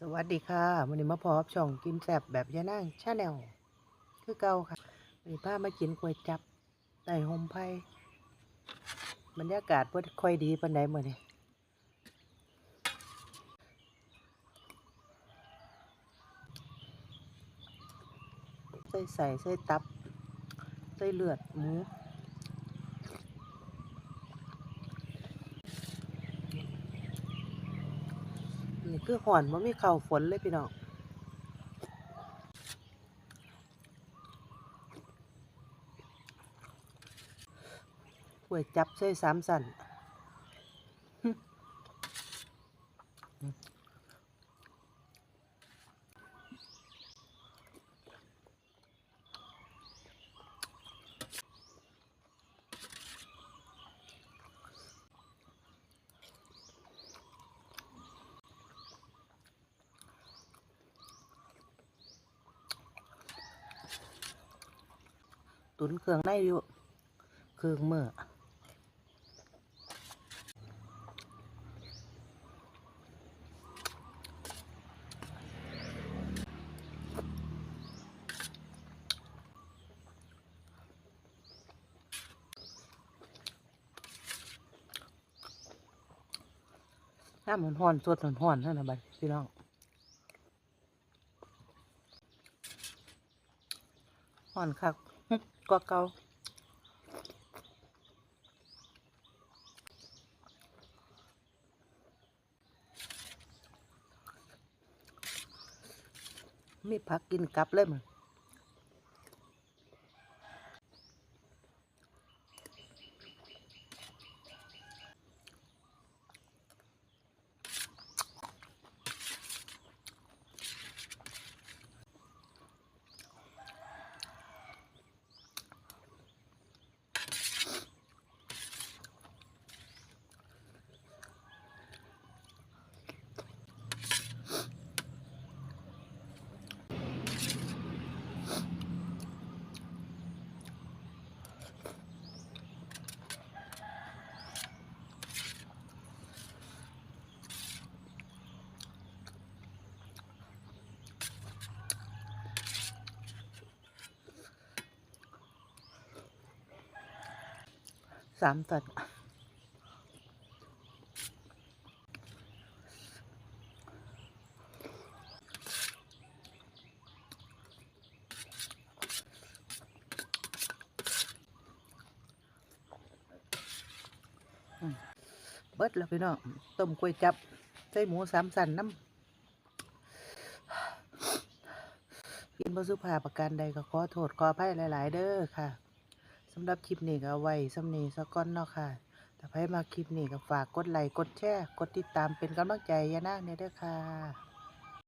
สวัสดีค่ะวันนี้มาพบช่องกินแซบแบบยายนางชาแนลคือเก่าค่ะวันนี้พามากินก๋วยจับไต่หมไผ่บรรยากาศบ่ค่อยดีปานใดมื้อนี้ใส่ใส่ใส่ตับ ใส่เลือดหมู นี่คือห่อนว่ามีเข่าฝนเลยพี่น้องก๋วยจับใส่สามสัน ตุนเครื่องในอยู่เครื่องเมื่อน้ำมันห่อนสดห่อนนั่นนะบัดพี่น้องห่อนคัก กว่าเก่ามีผักกินกลับเลยมัน สามตันเบิดแล้วพี่น้องต้มกล้วยจับ ใส่หมูสามสันน้ำกินบสุภาประการใดก็ขอโทษขออภัยหลาย ๆ เด้อค่ะ สำหรับคลิปนี้ก็เอาไว้สำนีสะก้อนเนาะค่ะถ้าใครมาคลิปนี้ก็ฝากกดไลค์กดแชร์กดติดตามเป็นกำลังใจยานาคเนี่ยด้อค่ะ